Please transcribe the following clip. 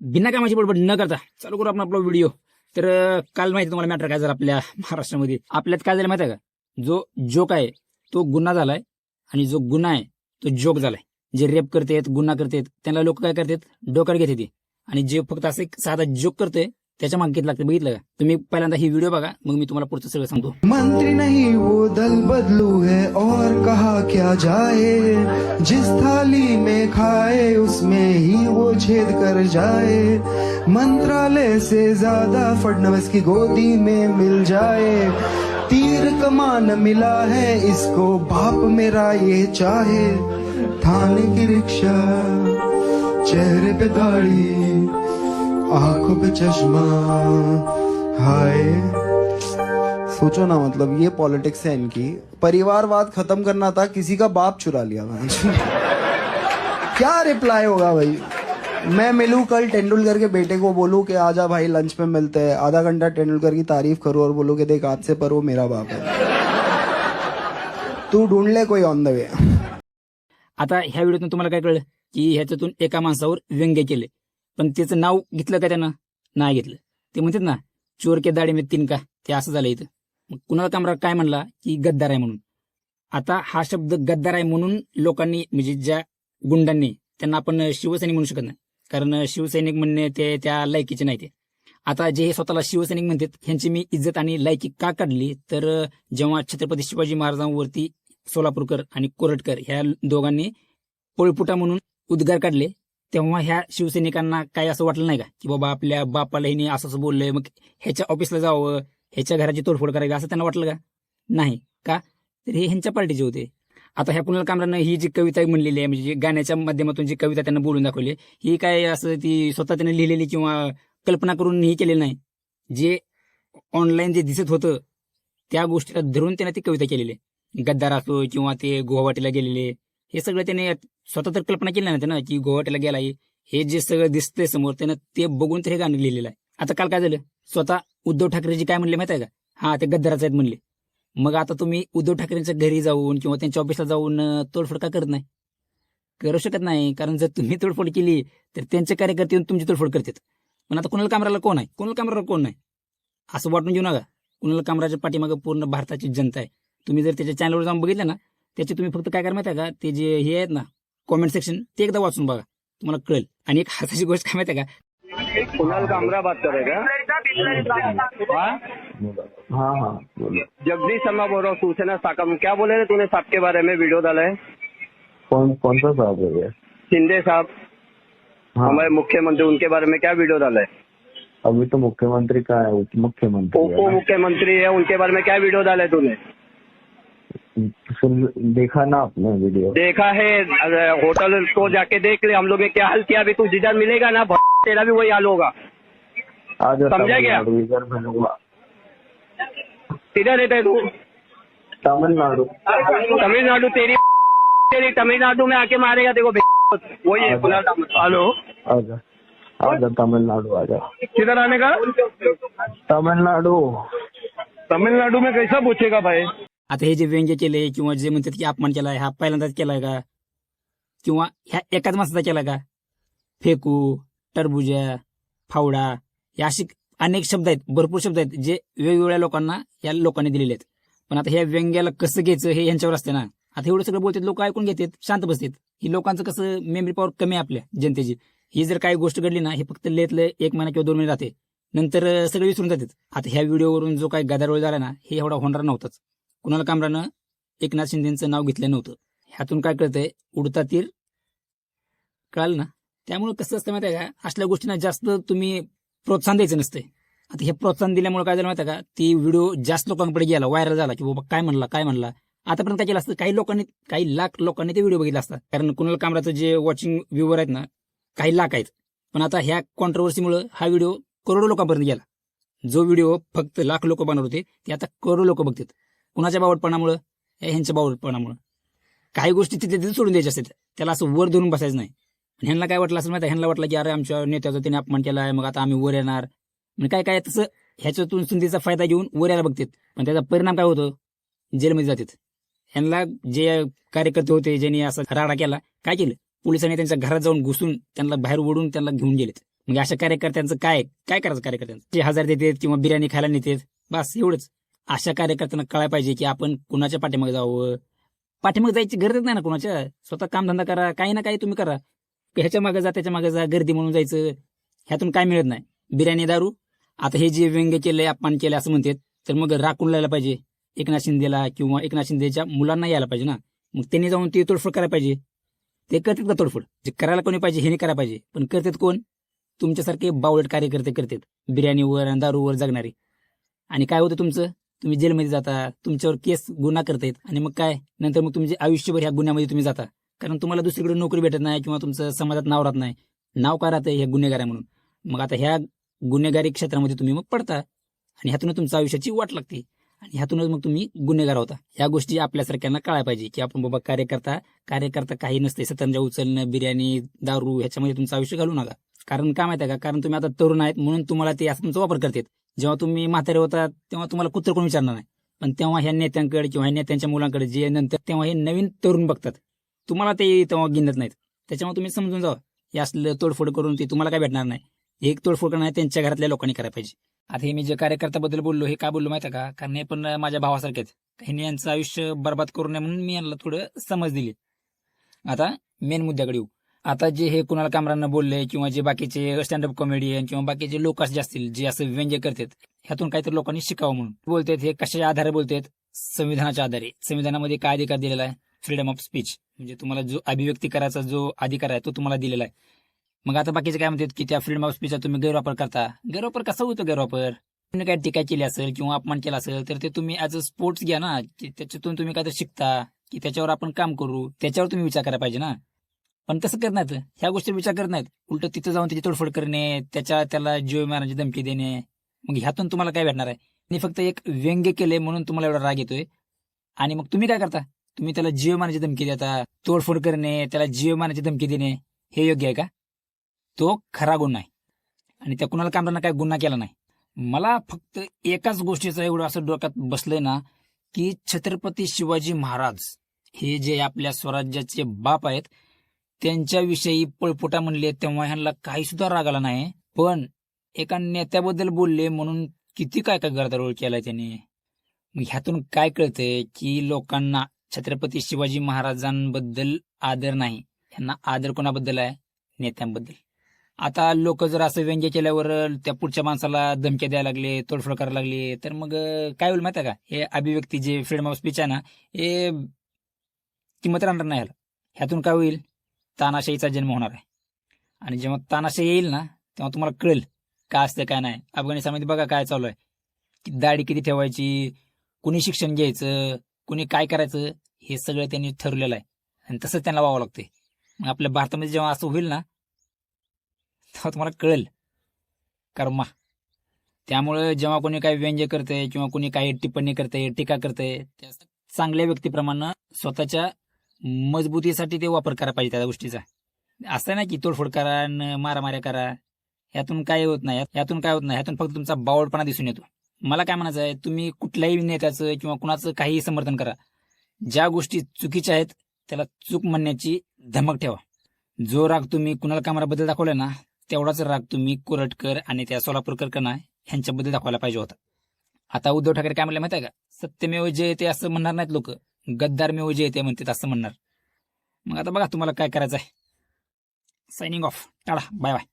बिना कामाची बडबड न करता चालू करू आपण आपला व्हिडिओ तर काल माहिती तुम्हाला मॅटर काय झालं आपल्या महाराष्ट्रामध्ये? आपल्यात काय झालं माहिती आहे का? जो जोक आहे तो गुन्हा झालाय आणि जो गुन्हा आहे तो जोक झालाय. जे रेप करतेत गुन्हा करतेत त्यांना लोक काय करतात? डोक्यात घेते ते. आणि जे फक्त असं एक साधा जोक करते त्याच्या मागे लागतं, बघितलं का? तुम्ही पहिल्यांदा ही व्हिडिओ बघा, मग मी तुम्हाला पुढचं सगळं सांगतो. मंत्री नहीं, वो दल बदलू है, और कहा क्या जाए? जिस थाली में खाए, उसमें ही वो छेद कर जाए। मंत्रालय से ज़्यादा फडनवीस की गोदी में मिल जाए। तीर कमान मिला है, इसको बाप मेरा ये चाहे। थाने की रिक्शा, चेहरे पे दाढ़ी आँखों पे चश्मा। हाय। सोचो ना मतलब ये पॉलिटिक्स है इनकी। परिवारवाद खत्म करना था, किसी का बाप चुरा लिया क्या रिप्लाई होगा भाई? मैं मिलूं कल तेंदुलकर के बेटे को, बोलूँ कि आजा भाई लंच में मिलते हैं। आधा घंटा तेंदुलकर की तारीफ़ करूँ और बोलूँ कि देख, आज से पर वो मेरा बाप है। तू ढूंढ ले कोई ऑन द वे आता ह्या व्हिडिओतून तुम्हाला काय कळलं? की ह्याच्यातून एका माणसावर व्यंग्य केले. पण त्याचं नाव घेतलं का त्यानं? नाही घेतलं. ते म्हणतात ना चोर के दाढी में तीन का? ते असं झालं इथं. मग कुणाला कामरा काय म्हणला? की गद्दार आहे म्हणून. आता हा शब्द गद्दार आहे म्हणून लोकांनी म्हणजे ज्या गुंडांनी त्यांना आपण शिवसैनिक म्हणू शकत नाही. कारण शिवसैनिक म्हणणे ते त्या लायकीचे नाही ते आता जे हे स्वतःला शिवसैनिक म्हणतात ह्यांची मी इज्जत आणि लायकी का काढली? तर जेव्हा छत्रपती शिवाजी महाराजांवरती सोलापूरकर आणि कोरटकर ह्या दोघांनी पोळपुटा म्हणून उद्गार काढले तेव्हा ह्या शिवसैनिकांना काही असं वाटलं नाही का? की बाबा आपल्या बापाला हिने असं असं बोललंय मग ह्याच्या ऑफिसला जावं ह्याच्या घराची तोडफोड करावी असं त्यांना वाटलं का? नाही. का? तर हे ह्यांच्या पार्टीचे होते. आता ह्या कुणाल कामरानं ही जी कविता म्हणलेली आहे म्हणजे गाण्याच्या माध्यमातून जी कविता त्यांना बोलून दाखवली ही काय असं ती स्वतः त्याने लिहिलेली किंवा कल्पना करून ही केलेली नाही. जे ऑनलाईन जे दिसत होतं त्या गोष्टीला धरून त्यांना ती कविता केलेली आहे. गद्दार असो किंवा ते गुवाहाटीला गेलेले हे सगळं त्याने स्वतः तर कल्पना केली ना त्यानं की गुवाहाटीला गेलाय. हे जे सगळं दिसतंय समोर त्यानं ते बघून तर हे गाणं लिहिलेलं आहे. आता काल काय झालं? स्वतः उद्धव ठाकरेजी काय म्हणले माहिती आहे का? हा ते गद्दाराचे आहेत म्हणले. मग आता तुम्ही उद्धव ठाकरेंच्या घरी जाऊन किंवा त्यांच्या ऑफिसला जाऊन तोडफोड का करत नाही? करू शकत नाही कारण जर तुम्ही तोडफोड केली तर त्यांचे कार्यकर्ते येऊन तुमची तोडफोड करतात. पण आता कुणाला कामराला कोण आहे? कुणाला कामराला कोण नाही? असं वाटून घेऊ नका. कुणाला कामराच्या पाठीमागं पूर्ण भारताची जनता आहे. तुम्ही जर त्याच्या चॅनलवर जाऊन बघितलं ना त्याचे तुम्ही फक्त काय करा माहिती आहे का? ते जे हे आहेत ना कॉमेंट सेक्शन ते एकदा वाचून बघा. तुम्हाला कळेल. आणि एक हसाची गोष्ट काय माहिती आहे का? कुणाल कामरा बात करेगा हाँ? हाँ हाँ. बोलो. जगदीश शर्मा बोल रहा हूँ सूचना साकम क्या बोले थे तूने साहब के बारे में? वीडियो डाला है। कौन कौन सा साहब है ये शिंदे साहब। हाँ. हमारे मुख्यमंत्री उनके बारे में क्या वीडियो डाला है? अभी तो मुख्यमंत्री का है उप मुख्यमंत्री उप ना। मुख्यमंत्री है उनके बारे में क्या वीडियो डाला है तूने? देखा ना आपने वीडियो? देखा है होटल को जाके देख ले हम लोग ने क्या हाल किया अभी तू जिधर मिलेगा ना तेरा भी वही हाल होगा। समझा? तमिलनाडु किधर रहता है तू? तमिलनाडु। तमिलनाडु तेरी तेरी तमिलनाडु में आके मारेगा देखो वही है हेलो? आजा आजा तमिलनाडु आजा किधर आने का? तमिलनाडु। तमिलनाडु में कैसा पूछेगा भाई? आता हे जे व्यंग्य केले किंवा जे म्हणतात की अपमान केलाय हा पहिल्यांदाच केलाय का? किंवा ह्या एकाच माणसाचा केला का? फेकू टरबुजा फावडा हे असे अनेक शब्द आहेत भरपूर शब्द आहेत जे वेगवेगळ्या लोकांना या लोकांनी दिलेले आहेत. पण आता ह्या व्यंग्याला कसं घ्यायचं हे यांच्यावर असते ना. आता एवढं सगळं बोलतात लोक ऐकून घेतात शांत बसतात. ही लोकांचं कसं मेमरी पॉवर कमी आहे आपल्या जनतेची. ही जर काही गोष्ट घडली ना हे फक्त लेतलं एक महिना किंवा दोन महिने राहते. नंतर सगळे विसरून जातात. आता ह्या व्हिडिओवरून जो काही गदारोळ झाला ना हे एवढा होणार नव्हताच. कुणाल कामरानं एकनाथ शिंदेचं नाव घेतलं नव्हतं. ह्यातून काय कळतंय? उडता तीर. कळालं ना? त्यामुळे कसं असतं माहिती आहे का? असल्या गोष्टींना जास्त तुम्ही प्रोत्साहन द्यायचं नसतंय. आता हे प्रोत्साहन दिल्यामुळे काय झालं माहिती आहे का? ती व्हिडिओ जास्त लोकांकडे गेला व्हायरल झाला की बाबा काय म्हणला काय म्हणला. आतापर्यंत काय केलं असतं? काही लोकांनी काही लाख लोकांनी ते व्हिडिओ बघितला असतात. कारण कुणाल कामराचं जे वॉचिंग व्ह्युअर आहेत ना काही लाख आहेत. पण आता ह्या कॉन्ट्रोवर्सीमुळे हा व्हिडिओ करोडो लोकांपर्यंत गेला. जो व्हिडिओ फक्त लाख लोक बनवत होते ते आता करोडो लोक बघतात. कुणाच्या बावटपणामुळं? ह्यांच्या बावटपणामुळं. काही गोष्टी तिथे तिथे सोडून द्यायच्या असतात. त्याला असं वर धरून बसायचं नाही. ह्यांना काय वाटलं असं माहिती ह्यांना वाटलं की अरे आमच्या नेत्याचा त्याने अपमान केला आहे. मग आता आम्ही वर येणार. म्हणजे काय काय तसं ह्याच्यातून संधीचा फायदा घेऊन वर यायला बघतात. पण त्याचा परिणाम काय होतो? जेलमध्ये जातात. ह्यांना जे कार्यकर्ते होते ज्यांनी असा राडा केला काय केलं? पोलिसांनी त्यांच्या घरात जाऊन घुसून त्यांना बाहेर ओढून त्यांना घेऊन गेलेत. म्हणजे अशा कार्यकर्त्यांचं काय काय करायचं कार्यकर्त्यांचं? जे हजार देतात किंवा बिर्याणी खायला नेतात? बस एवढंच. अशा कार्यकर्त्यांना कळायला पाहिजे की आपण कुणाच्या पाठीमागे जावं? पाठीमागे जायची गरजच नाही ना कुणाच्या? स्वतः कामधंदा करा काही ना काही तुम्ही करा. ह्याच्या मागे जा त्याच्यामागे जा गर्दी म्हणून जायचं. ह्यातून काय मिळत नाही. बिर्याणी दारू. आता हे जे व्यंग्य केले अपमान केले असं म्हणतात तर मग राखून लायला पाहिजे. एकनाथ शिंदेला किंवा एकनाथ शिंदेच्या मुलांना यायला पाहिजे ना. मग त्यांनी जाऊन ते तोडफोड करायला पाहिजे. ते करतात का तोडफोड? जे करायला कोणी पाहिजे हे नाही करायला पाहिजे. पण करतात कोण? तुमच्यासारखे बावळट कार्यकर्ते करतात. बिर्याणीवर आणि दारूवर जगणारे. आणि काय होतं तुमचं? तुम्ही जेलमध्ये जाता तुमच्यावर केस गुन्हा करतायत आणि मग काय? नंतर मग तुमचे आयुष्यभर ह्या गुन्ह्यामध्ये तुम्ही जाता. कारण तुम्हाला दुसरीकडे नोकरी भेटत नाही किंवा तुमचं समाजात नाव राहत नाही. नाव का राहतं ह्या गुन्हेगार म्हणून. मग आता ह्या गुन्हेगारी क्षेत्रामध्ये तुम्ही मग पडता आणि ह्यातूनच तुमच्या आयुष्याची वाट लागते. आणि ह्यातूनच मग तुम्ही गुन्हेगार होता. ह्या गोष्टी आपल्यासारख्यांना कळायला पाहिजे की आपण बाबा कार्यकर्ता कार्यकर्ता काही नसते. सतंजा उचलणं बिर्याणी दारू ह्याच्यामध्ये तुमचं आयुष्य घालू नका. कारण काय माहिती आहे का? कारण तुम्ही आता तरुण आहेत म्हणून तुम्हाला ते असं तुमचा वापर करतात. जेव्हा तुम्ही म्हातारे होतात तेव्हा तुम्हाला कुत्र कोण विचारणार नाही. पण तेव्हा ह्या नेत्यांकडे किंवा ह्या नेत्यांच्या मुलांकडे जे नंतर तेव्हा हे नवीन तरुण बघतात. तुम्हाला ते तेव्हा गिनत नाहीत. त्याच्यामुळे तुम्ही समजून जावं. हे असलं तोडफोड करून ते तुम्हाला काय भेटणार नाही. हे एक तोडफोड करणं त्यांच्या घरातल्या लोकांनी करायला पाहिजे. आता हे मी जे कार्यकर्त्याबद्दल बोललो हे का बोललो माहिती आहे का? कारण हे पण माझ्या भावासारखे आहेत. ह्यांनी यांचं आयुष्य बर्बाद करू नये म्हणून मी यांना थोडं समज दिली. आता मेन मुद्द्याकडे येऊ. आता जे हे कुणाला कामरांना बोलले किंवा जे बाकीचे स्टँडअप कॉमेडियन किंवा बाकीचे लोक असे असतील जे असं व्यंग्य करतात ह्यातून काहीतरी लोकांनी शिकावं म्हणून. बोलतात हे कशाच्या आधारे बोलतात? संविधानाच्या आधारे. संविधानामध्ये काय अधिकार दिलेला आहे? फ्रीडम ऑफ स्पीच म्हणजे तुम्हाला जो अभिव्यक्ती करायचा जो अधिकार आहे तो तुम्हाला दिलेला आहे. मग आता बाकीचे काय म्हणतात की त्या फ्रीडम ऑफ स्पीचचा तुम्ही गैरवापर करता? गैरवापर कसा होतो गैरवापर? तुम्ही काय टीका केली असेल किंवा अपमान केला असेल तर ते तुम्ही ऍज अ स्पोर्ट्स घ्या ना की त्याच्यातून तुम्ही काहीतरी शिकता की त्याच्यावर आपण काम करू त्याच्यावर तुम्ही विचार करायला पाहिजे ना. पण तसं करत ह्या गोष्टी विचार करत नाहीत. उलट तिथं जाऊन त्याची तोडफोड करणे त्याच्या त्याला जीव मारण्याची धमकी देणे. मग ह्यातून तुम्हाला काय भेटणार आहे? मी फक्त एक व्यंग्य केले म्हणून तुम्हाला एवढा राग येतोय. आणि मग तुम्ही काय करता? तुम्ही त्याला जीव मारण्याची धमकी देता तोडफोड करणे त्याला जीव मारण्याची धमकी देणे. हे योग्य आहे का? तो खरा गुन्हा आहे आणि त्या कुणाला कामरांना काय गुन्हा केला नाही? मला फक्त एकाच गोष्टीचं एवढं असं डोक्यात बसलंय ना की छत्रपती शिवाजी महाराज हे जे आपल्या स्वराज्याचे बाप आहेत त्यांच्याविषयी पळपुटा म्हणले तेव्हा ह्यांना काही सुद्धा राग आला नाही. पण एका नेत्याबद्दल बोलले म्हणून किती काय काय गरदारोळ केलाय त्याने. मग ह्यातून काय कळतंय की लोकांना छत्रपती शिवाजी महाराजांबद्दल आदर नाही. ह्यांना आदर कोणाबद्दल आहे? नेत्यांबद्दल. आता लोक जर असं व्यंग्य केल्यावर त्या पुढच्या माणसाला धमक्या द्यायला लागले तोडफोड करायला लागले तर मग काय होईल माहिती आहे का? हे अभिव्यक्ती जे फ्रीडम ऑफ स्पीच आहे ना हे किंमत राहणार नाही ह्यातून काय होईल? तानाशाहीचा जन्म होणार आहे. आणि जेव्हा तानाशाही येईल ना तेव्हा तुम्हाला कळेल काय असतं काय नाही. अफगाणिस्तानमध्ये बघा काय चालू आहे. की दाढी किती ठेवायची कुणी शिक्षण घ्यायचं कुणी काय करायचं हे सगळं त्यांनी ठरवलेलं आहे. आणि तसंच त्यांना व्हावं लागते मग आपल्या भारतामध्ये जेव्हा असं होईल ना तेव्हा तुम्हाला कळेल. कर्मा त्यामुळे जेव्हा कोणी काही व्यंग्य करते किंवा कोणी काही टिप्पणी करते टीका करते त्या चांगल्या व्यक्तीप्रमाणे स्वतःच्या मजबूतीसाठी ते वापर करा पाहिजे त्या गोष्टीचा. असं नाही की तोडफोड करा मारामाऱ्या करा. यातून काय होत नाही. यातून काय होत नाही. यातून फक्त तुमचा बावळपणा दिसून येतो. मला काय म्हणायचं आहे तुम्ही कुठल्याही नेत्याचं किंवा कुणाचं काहीही समर्थन करा. ज्या गोष्टी चुकीच्या आहेत त्याला चूक म्हणण्याची धमक ठेवा. जो राग तुम्ही कुणाला कामाबद्दल दाखवला ना तेवढाच राग तुम्ही कोरटकर आणि त्या सोलापूरकर कणा ह्यांच्याबद्दल दाखवायला पाहिजे होता. आता उद्धव ठाकरे काय म्हणले माहिती आहे का? सत्यमेव जयते असं म्हणणार नाहीत लोक. गद्दार मेव जे येते म्हणतात असं म्हणणार. मग आता बघा तुम्हाला काय करायचं आहे सायनिंग ऑफ टाळा. Bye bye